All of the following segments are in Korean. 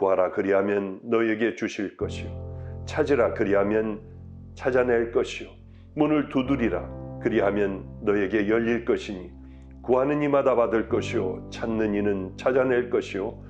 구하라 그리하면 너에게 주실 것이요. 찾으라 그리하면 찾아낼 것이요. 문을 두드리라 그리하면 너에게 열릴 것이니 구하는 이마다 받을 것이요 찾는 이는 찾아낼 것이요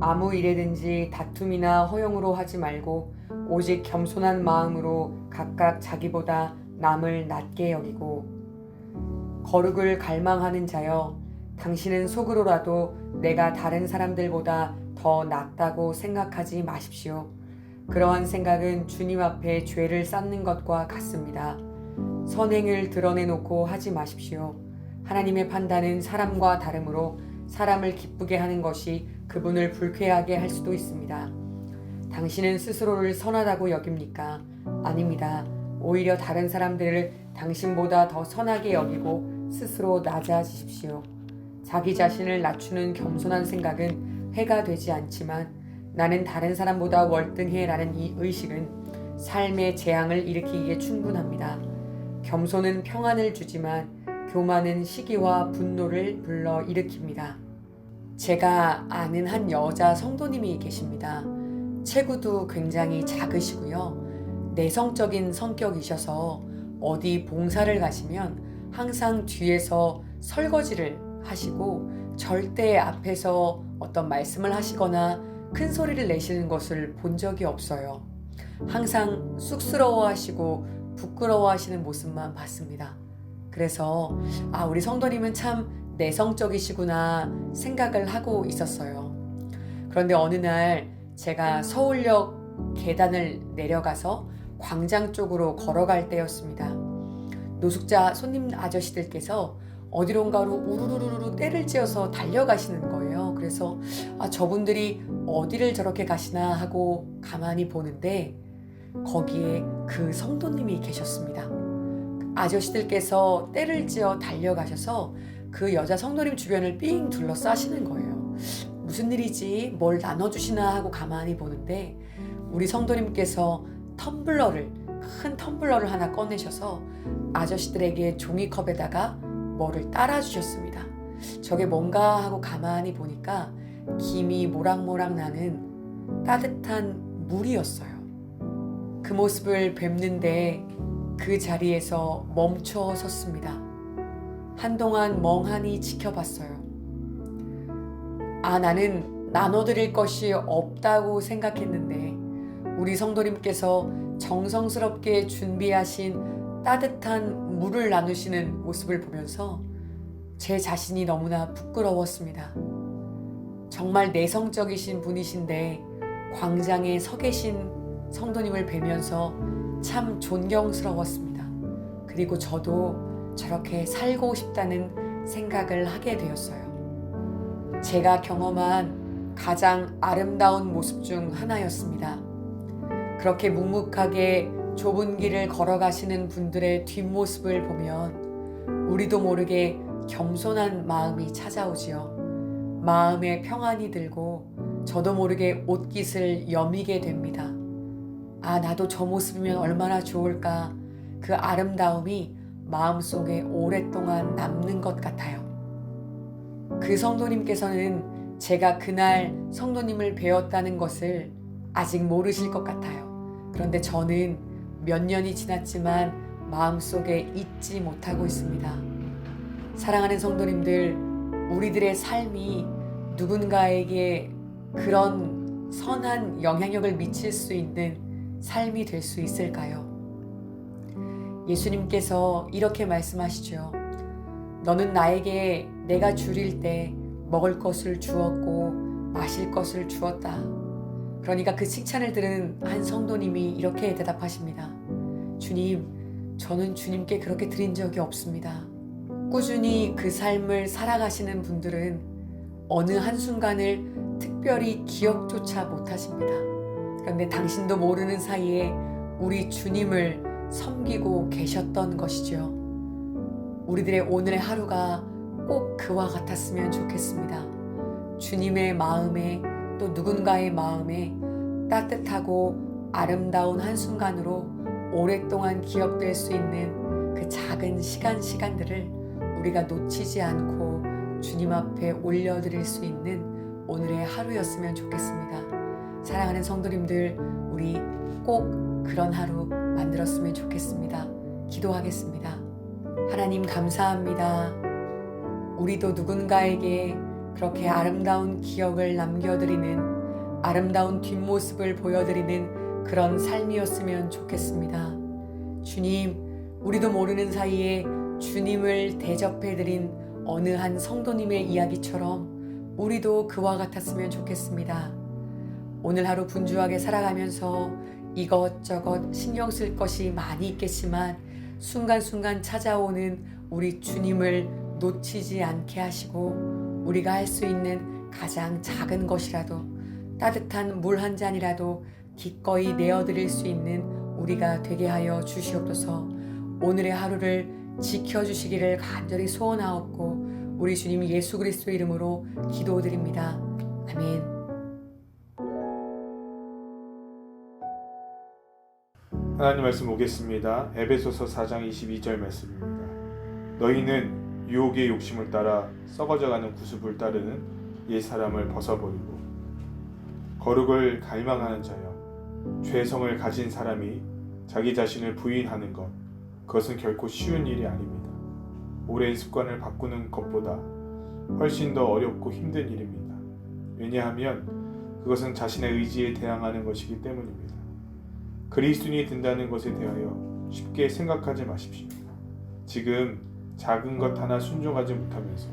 아무 일에든지 다툼이나 허용으로 하지 말고 오직 겸손한 마음으로 각각 자기보다 남을 낮게 여기고 거룩을 갈망하는 자여 당신은 속으로라도 내가 다른 사람들보다 더 낫다고 생각하지 마십시오. 그러한 생각은 주님 앞에 죄를 쌓는 것과 같습니다. 선행을 드러내놓고 하지 마십시오. 하나님의 판단은 사람과 다름으로 사람을 기쁘게 하는 것이 그분을 불쾌하게 할 수도 있습니다. 당신은 스스로를 선하다고 여깁니까? 아닙니다. 오히려 다른 사람들을 당신보다 더 선하게 여기고 스스로 낮아지십시오. 자기 자신을 낮추는 겸손한 생각은 해가 되지 않지만 나는 다른 사람보다 월등해 라는 이 의식은 삶의 재앙을 일으키기에 충분합니다. 겸손은 평안을 주지만 교만은 시기와 분노를 불러 일으킵니다. 제가 아는 한 여자 성도님이 계십니다. 체구도 굉장히 작으시고요. 내성적인 성격이셔서 어디 봉사를 가시면 항상 뒤에서 설거지를 하시고 절대 앞에서 어떤 말씀을 하시거나 큰 소리를 내시는 것을 본 적이 없어요. 항상 쑥스러워 하시고 부끄러워 하시는 모습만 봤습니다. 그래서 아, 우리 성도님은 참 내성적이시구나 생각을 하고 있었어요. 그런데 어느 날 제가 서울역 계단을 내려가서 광장 쪽으로 걸어갈 때였습니다. 노숙자 손님 아저씨들께서 어디론가로 우르르르르 때를 지어서 달려가시는 거예요. 그래서 아, 저분들이 어디를 저렇게 가시나 하고 가만히 보는데 거기에 그 성도님이 계셨습니다. 아저씨들께서 때를 지어 달려가셔서 그 여자 성도님 주변을 삥 둘러싸시는 거예요. 무슨 일이지? 뭘 나눠주시나 하고 가만히 보는데 우리 성도님께서 텀블러를 큰 텀블러를 하나 꺼내셔서 아저씨들에게 종이컵에다가 뭐를 따라 주셨습니다. 저게 뭔가 하고 가만히 보니까 김이 모락모락 나는 따뜻한 물이었어요. 그 모습을 뵙는데 그 자리에서 멈춰 섰습니다. 한동안 멍하니 지켜봤어요. 아, 나는 나눠드릴 것이 없다고 생각했는데 우리 성도님께서 정성스럽게 준비하신 따뜻한 물을 나누시는 모습을 보면서 제 자신이 너무나 부끄러웠습니다. 정말 내성적이신 분이신데 광장에 서 계신 성도님을 뵈면서 참 존경스러웠습니다. 그리고 저도 저렇게 살고 싶다는 생각을 하게 되었어요. 제가 경험한 가장 아름다운 모습 중 하나였습니다. 그렇게 묵묵하게 좁은 길을 걸어가시는 분들의 뒷모습을 보면 우리도 모르게 겸손한 마음이 찾아오지요. 마음에 평안이 들고 저도 모르게 옷깃을 여미게 됩니다. 아, 나도 저 모습이면 얼마나 좋을까. 그 아름다움이 마음속에 오랫동안 남는 것 같아요. 그 성도님께서는 제가 그날 성도님을 배웠다는 것을 아직 모르실 것 같아요. 그런데 저는 몇 년이 지났지만 마음속에 잊지 못하고 있습니다. 사랑하는 성도님들, 우리들의 삶이 누군가에게 그런 선한 영향력을 미칠 수 있는 삶이 될 수 있을까요? 예수님께서 이렇게 말씀하시죠. 너는 나에게 내가 줄일 때 먹을 것을 주었고 마실 것을 주었다. 그러니까 그 칭찬을 들은 한 성도님이 이렇게 대답하십니다. 주님, 저는 주님께 그렇게 드린 적이 없습니다. 꾸준히 그 삶을 살아가시는 분들은 어느 한순간을 특별히 기억조차 못하십니다. 그런데 당신도 모르는 사이에 우리 주님을 섬기고 계셨던 것이죠. 우리들의 오늘의 하루가 꼭 그와 같았으면 좋겠습니다. 주님의 마음에 또 누군가의 마음에 따뜻하고 아름다운 한순간으로 오랫동안 기억될 수 있는 그 작은 시간 시간들을 우리가 놓치지 않고 주님 앞에 올려드릴 수 있는 오늘의 하루였으면 좋겠습니다. 사랑하는 성도님들, 우리 꼭 그런 하루 만들었으면 좋겠습니다. 기도하겠습니다. 하나님 감사합니다. 우리도 누군가에게 그렇게 아름다운 기억을 남겨드리는 아름다운 뒷모습을 보여드리는 그런 삶이었으면 좋겠습니다. 주님, 우리도 모르는 사이에 주님을 대접해드린 어느 한 성도님의 이야기처럼 우리도 그와 같았으면 좋겠습니다. 오늘 하루 분주하게 살아가면서 이것저것 신경 쓸 것이 많이 있겠지만 순간순간 찾아오는 우리 주님을 놓치지 않게 하시고 우리가 할 수 있는 가장 작은 것이라도 따뜻한 물 한 잔이라도 기꺼이 내어드릴 수 있는 우리가 되게 하여 주시옵소서 오늘의 하루를 지켜주시기를 간절히 소원하옵고 우리 주님 예수 그리스도 이름으로 기도드립니다. 아멘. 하나님 말씀 보겠습니다. 에베소서 4장 22절 말씀입니다. 너희는 유혹의 욕심을 따라 썩어져가는 구습을 따르는 옛 사람을 벗어버리고 거룩을 갈망하는 자여 죄성을 가진 사람이 자기 자신을 부인하는 것 그것은 결코 쉬운 일이 아닙니다. 오랜 습관을 바꾸는 것보다 훨씬 더 어렵고 힘든 일입니다. 왜냐하면 그것은 자신의 의지에 대항하는 것이기 때문입니다. 그리스도인이 된다는 것에 대하여 쉽게 생각하지 마십시오. 지금 작은 것 하나 순종하지 못하면서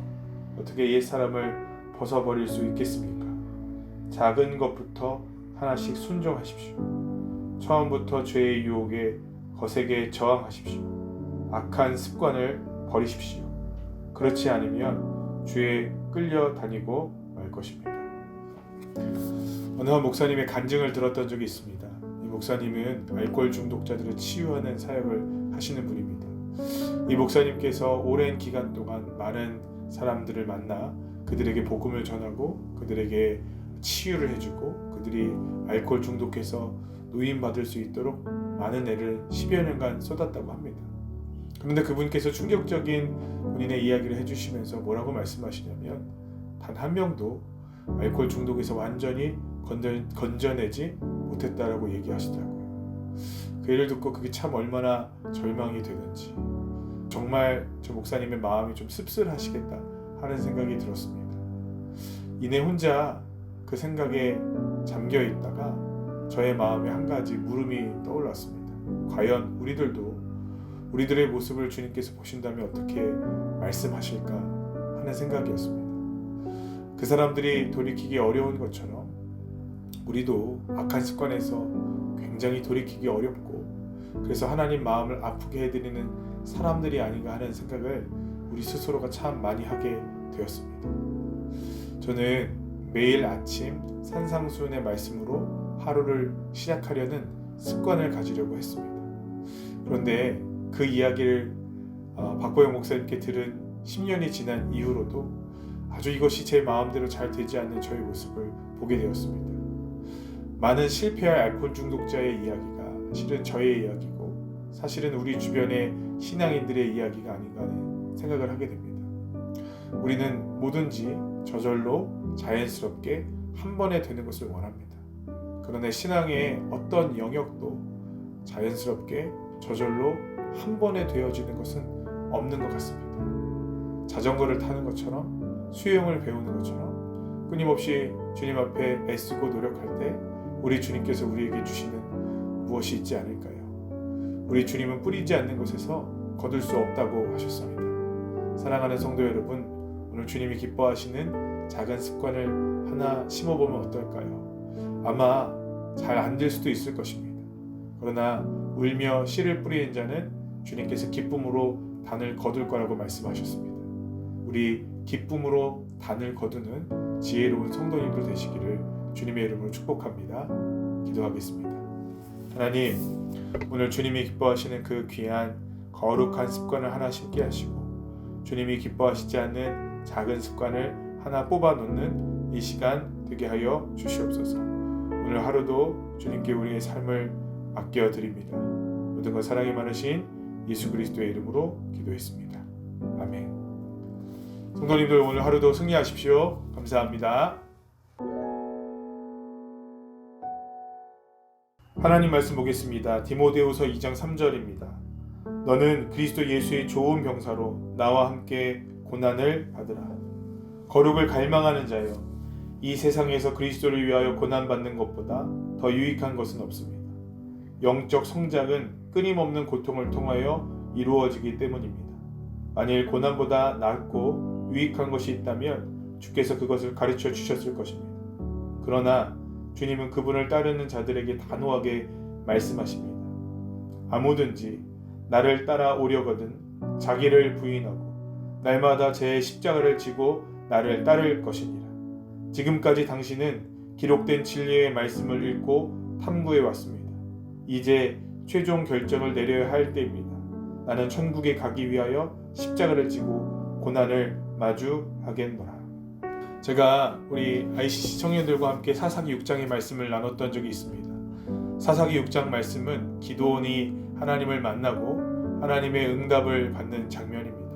어떻게 옛 사람을 벗어버릴 수 있겠습니까? 작은 것부터 하나씩 순종하십시오. 처음부터 죄의 유혹에 거세게 저항하십시오. 악한 습관을 버리십시오. 그렇지 않으면 죄에 끌려다니고 말 것입니다. 어느 한 목사님의 간증을 들었던 적이 있습니다. 이 목사님은 알코올 중독자들을 치유하는 사역을 하시는 분입니다. 이 목사님께서 오랜 기간 동안 많은 사람들을 만나 그들에게 복음을 전하고 그들에게 치유를 해주고 그들이 알코올 중독해서 노인받을 수 있도록 많은 애를 10여 년간 쏟았다고 합니다. 그런데 그분께서 충격적인 본인의 이야기를 해주시면서 뭐라고 말씀하시냐면 단 한 명도 알코올 중독에서 완전히 건전, 건져내지 못했다라고 얘기하시더라고요. 그 얘기를 듣고 그게 참 얼마나 절망이 되는지 정말 저 목사님의 마음이 좀 씁쓸하시겠다 하는 생각이 들었습니다. 이내 혼자 그 생각에 잠겨 있다가 저의 마음에 한 가지 물음이 떠올랐습니다. 과연 우리들도 우리들의 모습을 주님께서 보신다면 어떻게 말씀하실까 하는 생각이었습니다. 그 사람들이 돌이키기 어려운 것처럼 우리도 악한 습관에서 굉장히 돌이키기 어렵고 그래서 하나님 마음을 아프게 해드리는 사람들이 아닌가 하는 생각을 우리 스스로가 참 많이 하게 되었습니다. 저는 매일 아침 산상수훈의 말씀으로 하루를 시작하려는 습관을 가지려고 했습니다. 그런데 그 이야기를 어, 박보영 목사님께 들은 10년이 지난 이후로도 아주 이것이 제 마음대로 잘 되지 않는 저의 모습을 보게 되었습니다. 많은 실패할 알코올 중독자의 이야기가 실은 저의 이야기고 사실은 우리 주변의 신앙인들의 이야기가 아닌가 하는 생각을 하게 됩니다. 우리는 뭐든지 저절로 자연스럽게 한 번에 되는 것을 원합니다. 그러나 신앙의 어떤 영역도 자연스럽게 저절로 한 번에 되어지는 것은 없는 것 같습니다. 자전거를 타는 것처럼 수영을 배우는 것처럼 끊임없이 주님 앞에 애쓰고 노력할 때 우리 주님께서 우리에게 주시는 무엇이 있지 않을까요? 우리 주님은 뿌리지 않는 것에서 거둘 수 없다고 하셨습니다. 사랑하는 성도 여러분, 오늘 주님이 기뻐하시는 작은 습관을 하나 심어보면 어떨까요? 아마 잘 안 될 수도 있을 것입니다. 그러나 울며 씨를 뿌리는 자는 주님께서 기쁨으로 단을 거둘 거라고 말씀하셨습니다. 우리 기쁨으로 단을 거두는 지혜로운 성도님들 되시기를 주님의 이름으로 축복합니다. 기도하겠습니다. 하나님, 오늘 주님이 기뻐하시는 그 귀한 거룩한 습관을 하나 심게 하시고 주님이 기뻐하시지 않는 작은 습관을 하나 뽑아 놓는 이 시간 되게 하여 주시옵소서. 오늘 하루도 주님께 우리의 삶을 맡겨 드립니다. 모든 것 사랑이 많으신 예수 그리스도의 이름으로 기도했습니다. 아멘. 성도님들 오늘 하루도 승리하십시오. 감사합니다. 하나님 말씀 보겠습니다. 디모데후서 2장 3절입니다. 너는 그리스도 예수의 좋은 병사로 나와 함께 고난을 받으라. 거룩을 갈망하는 자여, 이 세상에서 그리스도를 위하여 고난 받는 것보다 더 유익한 것은 없습니다. 영적 성장은 끊임없는 고통을 통하여 이루어지기 때문입니다. 만일 고난보다 낫고 유익한 것이 있다면 주께서 그것을 가르쳐 주셨을 것입니다. 그러나 주님은 그분을 따르는 자들에게 단호하게 말씀하십니다. 아무든지 나를 따라오려거든 자기를 부인하고 날마다 제 십자가를 지고 나를 따를 것이니라. 지금까지 당신은 기록된 진리의 말씀을 읽고 탐구해 왔습니다. 이제 최종 결정을 내려야 할 때입니다. 나는 천국에 가기 위하여 십자가를 지고 고난을 마주하겠노라. 제가 우리 ICC 청년들과 함께 사사기 6장의 말씀을 나눴던 적이 있습니다. 사사기 6장 말씀은 기도원이 하나님을 만나고 하나님의 응답을 받는 장면입니다.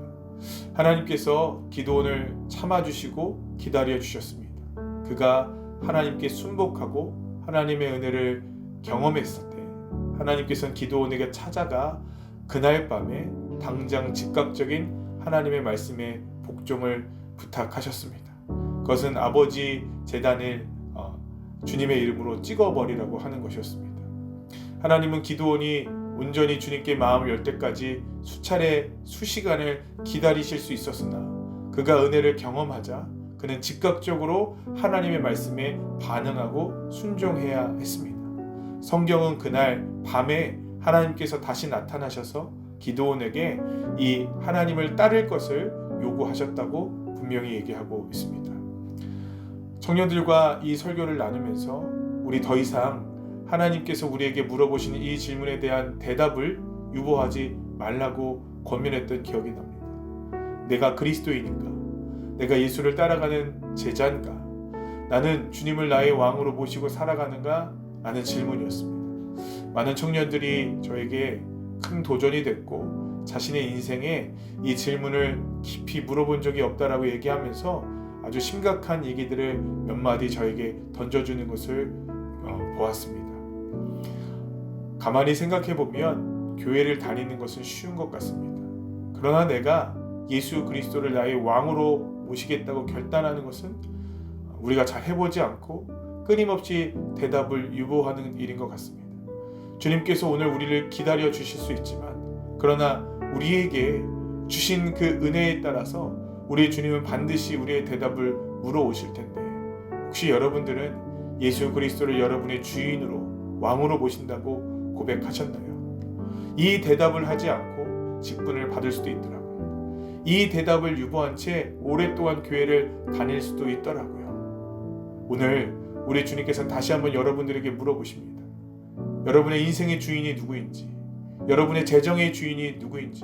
하나님께서 기도원을 참아주시고 기다려 주셨습니다. 그가 하나님께 순복하고 하나님의 은혜를 경험했을 때 하나님께서는 기도원에게 찾아가 그날 밤에 당장 즉각적인 하나님의 말씀에 복종을 부탁하셨습니다. 그것은 아버지 재단을 어, 주님의 이름으로 찍어버리라고 하는 것이었습니다. 하나님은 기도원이 온전히 주님께 마음을 열 때까지 수차례 수시간을 기다리실 수 있었으나 그가 은혜를 경험하자 그는 즉각적으로 하나님의 말씀에 반응하고 순종해야 했습니다. 성경은 그날 밤에 하나님께서 다시 나타나셔서 기도원에게 이 하나님을 따를 것을 요구하셨다고 분명히 얘기하고 있습니다. 청년들과 이 설교를 나누면서 우리 더 이상 하나님께서 우리에게 물어보시는 이 질문에 대한 대답을 유보하지 말라고 권면했던 기억이 납니다. 내가 그리스도인인가? 내가 예수를 따라가는 제자인가? 나는 주님을 나의 왕으로 모시고 살아가는가? 라는 질문이었습니다. 많은 청년들이 저에게 큰 도전이 됐고 자신의 인생에 이 질문을 깊이 물어본 적이 없다라고 얘기하면서 아주 심각한 얘기들을 몇 마디 저에게 던져주는 것을 어, 보았습니다. 가만히 생각해 보면 교회를 다니는 것은 쉬운 것 같습니다. 그러나 내가 예수 그리스도를 나의 왕으로 모시겠다고 결단하는 것은 우리가 잘 해보지 않고 끊임없이 대답을 유보하는 일인 것 같습니다. 주님께서 오늘 우리를 기다려 주실 수 있지만, 그러나 우리에게 주신 그 은혜에 따라서 우리 주님은 반드시 우리의 대답을 물어오실 텐데, 혹시 여러분들은 예수 그리스도를 여러분의 주인으로 왕으로 모신다고 고백하셨나요? 이 대답을 하지 않고 직분을 받을 수도 있더라고요. 이 대답을 유보한 채 오랫동안 교회를 다닐 수도 있더라고요. 오늘 우리 주님께서는 다시 한번 여러분들에게 물어보십니다. 여러분의 인생의 주인이 누구인지, 여러분의 재정의 주인이 누구인지,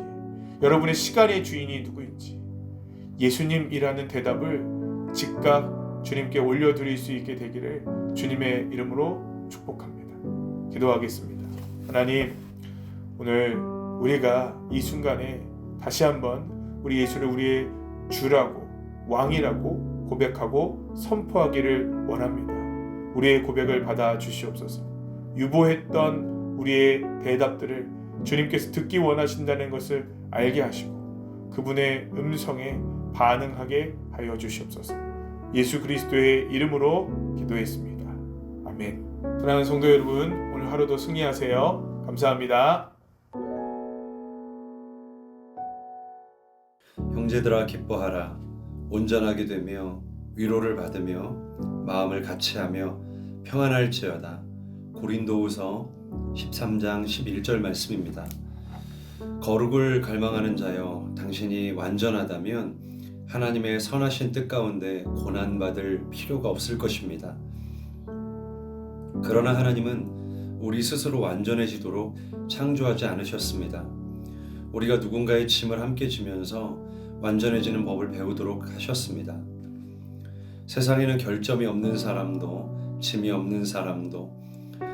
여러분의 시간의 주인이 누구인지, 예수님이라는 대답을 즉각 주님께 올려드릴 수 있게 되기를 주님의 이름으로 축복합니다. 기도하겠습니다. 하나님, 오늘 우리가 이 순간에 다시 한번 우리 예수를 우리의 주라고, 왕이라고 고백하고 선포하기를 원합니다. 우리의 고백을 받아 주시옵소서. 유보했던 우리의 대답들을 주님께서 듣기 원하신다는 것을 알게 하시고 그분의 음성에 반응하게 하여 주시옵소서. 예수 그리스도의 이름으로 기도했습니다. 아멘. 사랑하는 성도 여러분, 오늘 하루도 승리하세요. 감사합니다. 형제들아 기뻐하라 온전하게 되며 위로를 받으며 마음을 같이하며 평안할지어다 고린도후서 13장 11절 말씀입니다. 거룩을 갈망하는 자여 당신이 완전하다면 하나님의 선하신 뜻 가운데 고난 받을 필요가 없을 것입니다. 그러나 하나님은 우리 스스로 완전해지도록 창조하지 않으셨습니다. 우리가 누군가의 짐을 함께 지면서 완전해지는 법을 배우도록 하셨습니다. 세상에는 결점이 없는 사람도 짐이 없는 사람도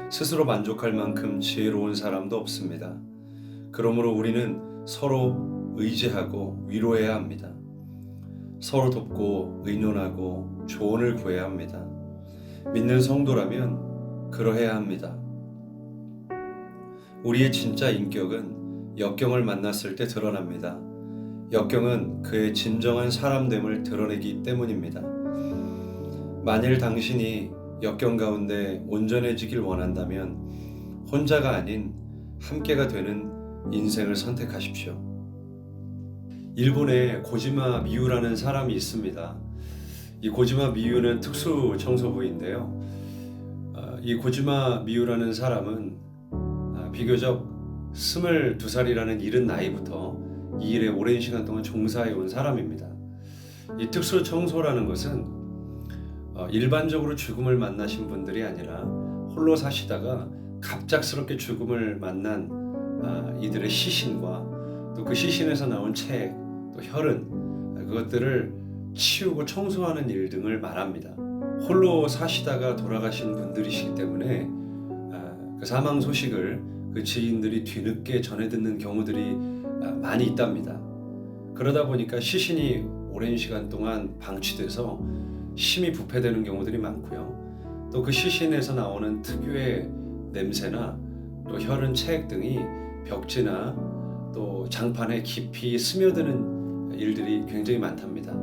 스스로 만족할 만큼 지혜로운 사람도 없습니다. 그러므로 우리는 서로 의지하고 위로해야 합니다. 서로 돕고 의논하고 조언을 구해야 합니다. 믿는 성도라면 그러해야 합니다. 우리의 진짜 인격은 역경을 만났을 때 드러납니다. 역경은 그의 진정한 사람됨을 드러내기 때문입니다. 만일 당신이 역경 가운데 온전해지길 원한다면 혼자가 아닌 함께가 되는 인생을 선택하십시오. 일본에 고지마 미유라는 사람이 있습니다. 이 고지마 미유는 특수 청소부인데요. 아, 이 고지마 미유라는 사람은 아, 비교적 22살이라는 이른 나이부터 이 일에 오랜 시간 동안 종사해 온 사람입니다. 이 특수 청소라는 것은 어, 일반적으로 죽음을 만나신 분들이 아니라 홀로 사시다가 갑작스럽게 죽음을 만난 아, 이들의 시신과 또 그 시신에서 나온 책, 또 혈흔 아, 그것들을 치우고 청소하는 일 등을 말합니다. 홀로 사시다가 돌아가신 분들이시기 때문에 아, 그 사망 소식을 그 지인들이 뒤늦게 전해 듣는 경우들이 아, 많이 있답니다. 그러다 보니까 시신이 오랜 시간 동안 방치돼서 심히 부패되는 경우들이 많고요. 또 그 시신에서 나오는 특유의 냄새나 또 혈흔 체액 등이 벽지나 또 장판에 깊이 스며드는 일들이 굉장히 많답니다.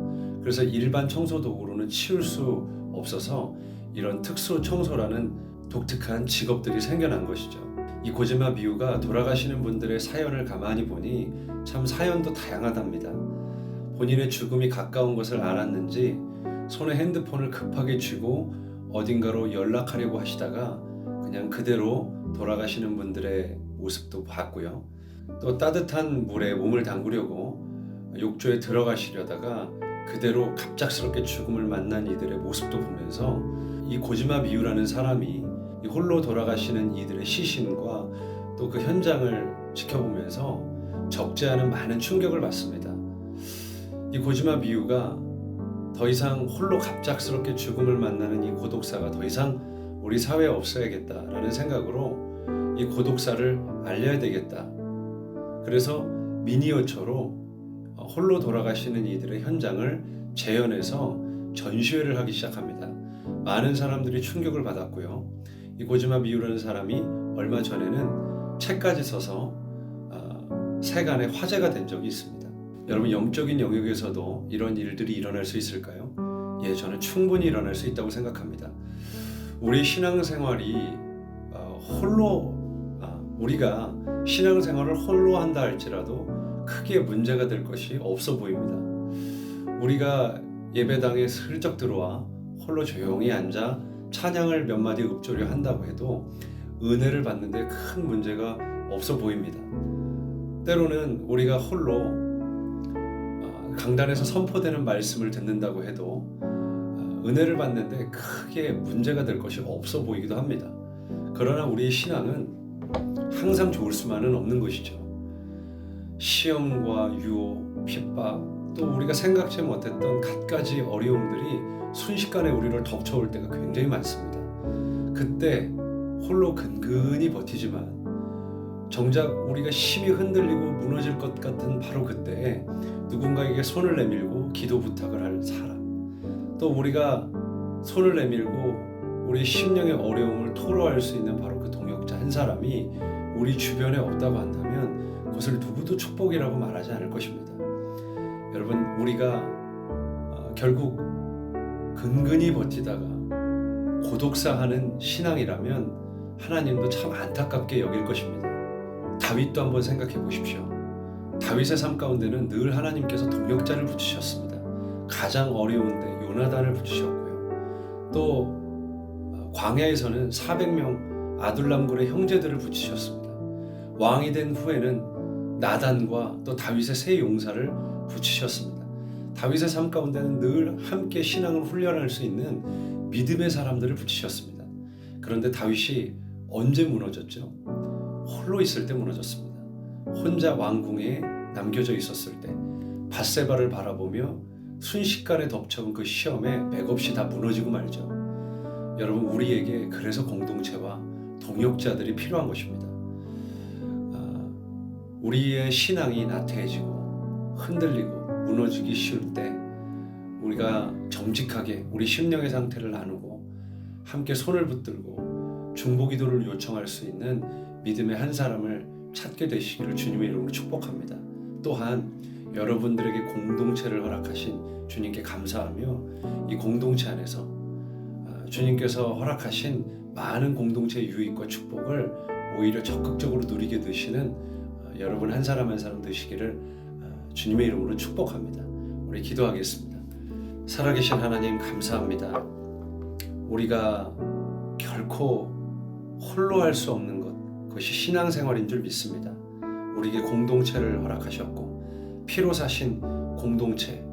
그래서 일반 청소 도구로는 치울 수 없어서 이런 특수 청소라는 독특한 직업들이 생겨난 것이죠. 이 고지마 비유가 돌아가시는 분들의 사연을 가만히 보니 참 사연도 다양하답니다. 본인의 죽음이 가까운 것을 알았는지 손에 핸드폰을 급하게 쥐고 어딘가로 연락하려고 하시다가 그냥 그대로 돌아가시는 분들의 모습도 봤고요. 또 따뜻한 물에 몸을 담그려고 욕조에 들어가시려다가 그대로 갑작스럽게 죽음을 만난 이들의 모습도 보면서 이 고지마 미유라는 사람이 이 홀로 돌아가시는 이들의 시신과 또 그 현장을 지켜보면서 적지 않은 많은 충격을 받습니다. 이 고지마 미유가 더 이상 홀로 갑작스럽게 죽음을 만나는 이 고독사가 더 이상 우리 사회에 없어야겠다라는 생각으로 이 고독사를 알려야 되겠다. 그래서 미니어처로 홀로 돌아가시는 이들의 현장을 재현해서 전시회를 하기 시작합니다. 많은 사람들이 충격을 받았고요. 이 고지마 미유라는 사람이 얼마 전에는 책까지 써서 어, 세간에 화제가 된 적이 있습니다. 여러분 영적인 영역에서도 이런 일들이 일어날 수 있을까요? 예, 저는 충분히 일어날 수 있다고 생각합니다. 우리 신앙생활이 어, 홀로 아, 우리가 신앙생활을 홀로 한다 할지라도 크게 문제가 될 것이 없어 보입니다. 우리가 예배당에 슬쩍 들어와 홀로 조용히 앉아 찬양을 몇 마디 읊조려 한다고 해도 은혜를 받는데 큰 문제가 없어 보입니다. 때로는 우리가 홀로 어, 강단에서 선포되는 말씀을 듣는다고 해도 어, 은혜를 받는데 크게 문제가 될 것이 없어 보이기도 합니다. 그러나 우리의 신앙은 항상 좋을 수만은 없는 것이죠. 시험과 유혹, 핍박, 또 우리가 생각지 못했던 갖가지 어려움들이 순식간에 우리를 덮쳐올 때가 굉장히 많습니다. 그때 홀로 근근히 버티지만 정작 우리가 심히 흔들리고 무너질 것 같은 바로 그때에 누군가에게 손을 내밀고 기도 부탁을 할 사람 또 우리가 손을 내밀고 우리 심령의 어려움을 토로할 수 있는 바로 그 동역자 한 사람이 우리 주변에 없다고 한다면 그것을 누구도 축복이라고 말하지 않을 것입니다. 여러분 우리가 어, 결국 근근히 버티다가 고독사하는 신앙이라면 하나님도 참 안타깝게 여길 것입니다. 다윗도 한번 생각해 보십시오. 다윗의 삶 가운데는 늘 하나님께서 동역자를 붙이셨습니다. 가장 어려운데 요나단을 붙이셨고요. 또 어, 광야에서는 400명 아둘람굴의 형제들을 붙이셨습니다. 왕이 된 후에는 나단과 또 다윗의 세 용사를 붙이셨습니다. 다윗의 삶 가운데는 늘 함께 신앙을 훈련할 수 있는 믿음의 사람들을 붙이셨습니다. 그런데 다윗이 언제 무너졌죠? 홀로 있을 때 무너졌습니다. 혼자 왕궁에 남겨져 있었을 때 바세바를 바라보며 순식간에 덮쳐온 그 시험에 맥없이 다 무너지고 말죠. 여러분 우리에게 그래서 공동체와 동역자들이 필요한 것입니다. 아, 우리의 신앙이 나태해지고 흔들리고 무너지기 쉬울 때 우리가 정직하게 우리 심령의 상태를 나누고 함께 손을 붙들고 중보기도를 요청할 수 있는 믿음의 한 사람을 찾게 되시기를 주님의 이름으로 축복합니다. 또한 여러분들에게 공동체를 허락하신 주님께 감사하며 이 공동체 안에서 아, 주님께서 허락하신 많은 공동체 유익과 축복을 오히려 적극적으로 누리게 되시는 아, 여러분 한 사람 한 사람 되시기를 아, 주님의 이름으로 축복합니다. 우리 기도하겠습니다. 살아계신 하나님 감사합니다. 우리가 결코 홀로 할 수 없는 것 그것이 신앙생활인 줄 믿습니다. 우리에게 공동체를 허락하셨고 피로 사신 공동체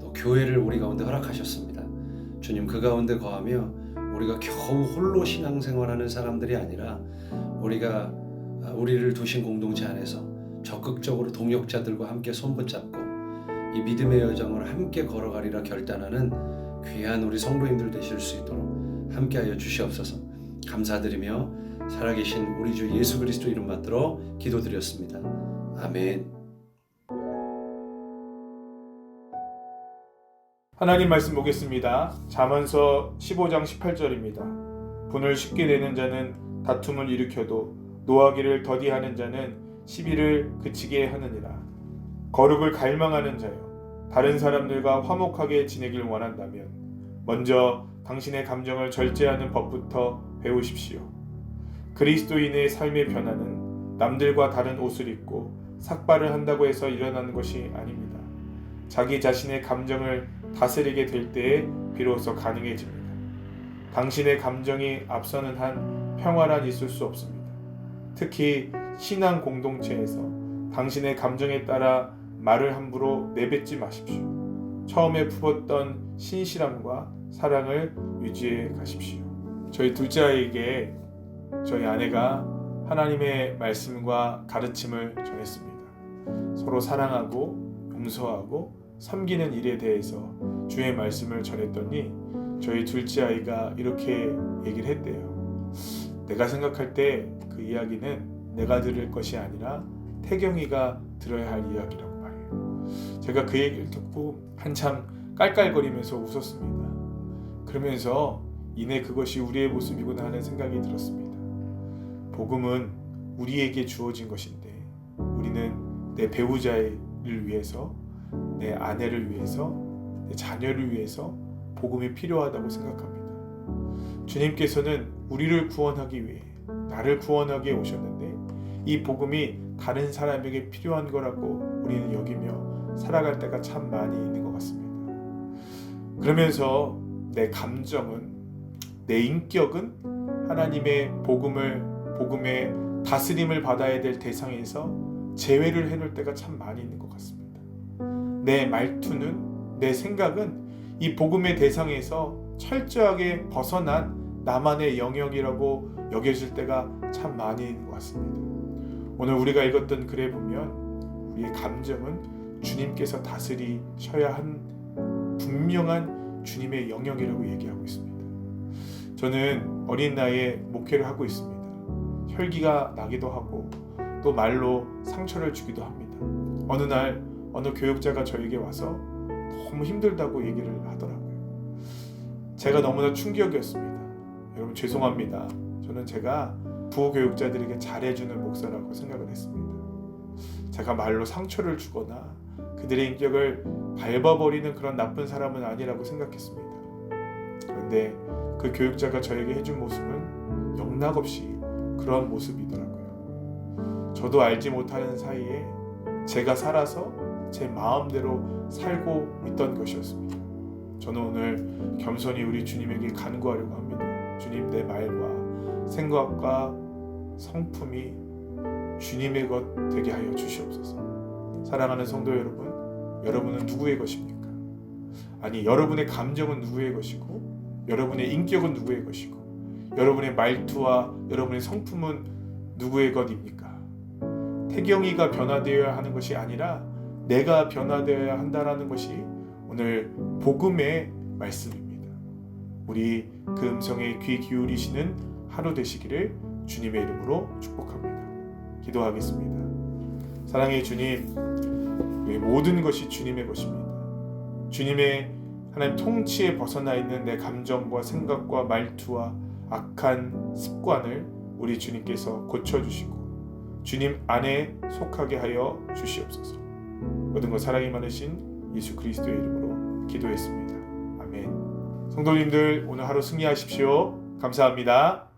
또 교회를 우리 가운데 허락하셨습니다. 주님 그 가운데 거하며 우리가 겨우 홀로 신앙생활하는 사람들이 아니라 우리가 아, 우리를 두신 공동체 안에서 적극적으로 동역자들과 함께 손붙잡고 이 믿음의 여정을 함께 걸어가리라 결단하는 귀한 우리 성도님들 되실 수 있도록 함께하여 주시옵소서. 감사드리며 살아계신 우리 주 예수 그리스도 이름 받들어 기도드렸습니다. 아멘. 하나님 말씀 보겠습니다. 잠언서 15장 18절입니다. 분을 쉽게 내는 자는 다툼을 일으켜도 노하기를 더디하는 자는 시비를 그치게 하느니라. 거룩을 갈망하는 자여, 다른 사람들과 화목하게 지내길 원한다면 먼저 당신의 감정을 절제하는 법부터 배우십시오. 그리스도인의 삶의 변화는 남들과 다른 옷을 입고 삭발을 한다고 해서 일어나는 것이 아닙니다. 자기 자신의 감정을 다스리게 될 때에 비로소 가능해집니다. 당신의 감정이 앞서는 한 평화란 있을 수 없습니다. 특히 신앙 공동체에서 당신의 감정에 따라 말을 함부로 내뱉지 마십시오. 처음에 품었던 신실함과 사랑을 유지해 가십시오. 저희 둘째 아이에게 저희 아내가 하나님의 말씀과 가르침을 전했습니다. 서로 사랑하고 용서하고 섬기는 일에 대해서 주의 말씀을 전했더니 저희 둘째 아이가 이렇게 얘기를 했대요. 내가 생각할 때 그 이야기는 내가 들을 것이 아니라 태경이가 들어야 할 이야기라고 말해요. 제가 그 얘기를 듣고 한참 깔깔거리면서 웃었습니다. 그러면서 이내 그것이 우리의 모습이구나 하는 생각이 들었습니다. 복음은 우리에게 주어진 것인데 우리는 내 배우자를 위해서 내 아내를 위해서 내 자녀를 위해서 복음이 필요하다고 생각합니다. 주님께서는 우리를 구원하기 위해 나를 구원하기 위해 오셨는데 이 복음이 다른 사람에게 필요한 거라고 우리는 여기며 살아갈 때가 참 많이 있는 것 같습니다. 그러면서 내 감정은 내 인격은 하나님의 복음을 복음의 다스림을 받아야 될 대상에서 제외를 해놓을 때가 참 많이 있는 것 같습니다. 내 말투는 내 생각은 이 복음의 대상에서 철저하게 벗어난 나만의 영역이라고 여겨질 때가 참 많이 있는 것 같습니다. 오늘 우리가 읽었던 글에 보면 우리의 감정은 주님께서 다스리셔야 한 분명한 주님의 영역이라고 얘기하고 있습니다. 저는 어린 나이에 목회를 하고 있습니다. 혈기가 나기도 하고 또 말로 상처를 주기도 합니다. 어느 날 어느 교육자가 저에게 와서 너무 힘들다고 얘기를 하더라고요. 제가 너무나 충격이었습니다. 여러분 죄송합니다. 저는 제가 부교육자들에게 잘해주는 목사라고 생각을 했습니다. 제가 말로 상처를 주거나 그들의 인격을 밟아버리는 그런 나쁜 사람은 아니라고 생각했습니다. 그런데 그 교육자가 저에게 해준 모습은 영락없이 그러한 모습이더라고요. 저도 알지 못하는 사이에 제가 살아서 제 마음대로 살고 있던 것이었습니다. 저는 오늘 겸손히 우리 주님에게 간구하려고 합니다. 주님 내 말과 생각과 성품이 주님의 것 되게 하여 주시옵소서. 사랑하는 성도 여러분, 여러분은 누구의 것입니까? 아니, 여러분의 감정은 누구의 것이고, 여러분의 인격은 누구의 것이고, 여러분의 말투와 여러분의 성품은 누구의 것입니까? 태경이가 변화되어야 하는 것이 아니라 내가 변화되어야 한다라는 것이 오늘 복음의 말씀입니다. 우리 그 음성에 귀 기울이시는 하루 되시기를 주님의 이름으로 축복합니다. 기도하겠습니다. 사랑의 주님, 모든 것이 주님의 것입니다. 주님의 하나님 통치에 벗어나 있는 내 감정과 생각과 말투와 악한 습관을 우리 주님께서 고쳐주시고 주님 안에 속하게 하여 주시옵소서. 모든 것 사랑이 많으신 예수 그리스도의 이름으로 기도했습니다. 아멘. 성도님들 오늘 하루 승리하십시오. 감사합니다.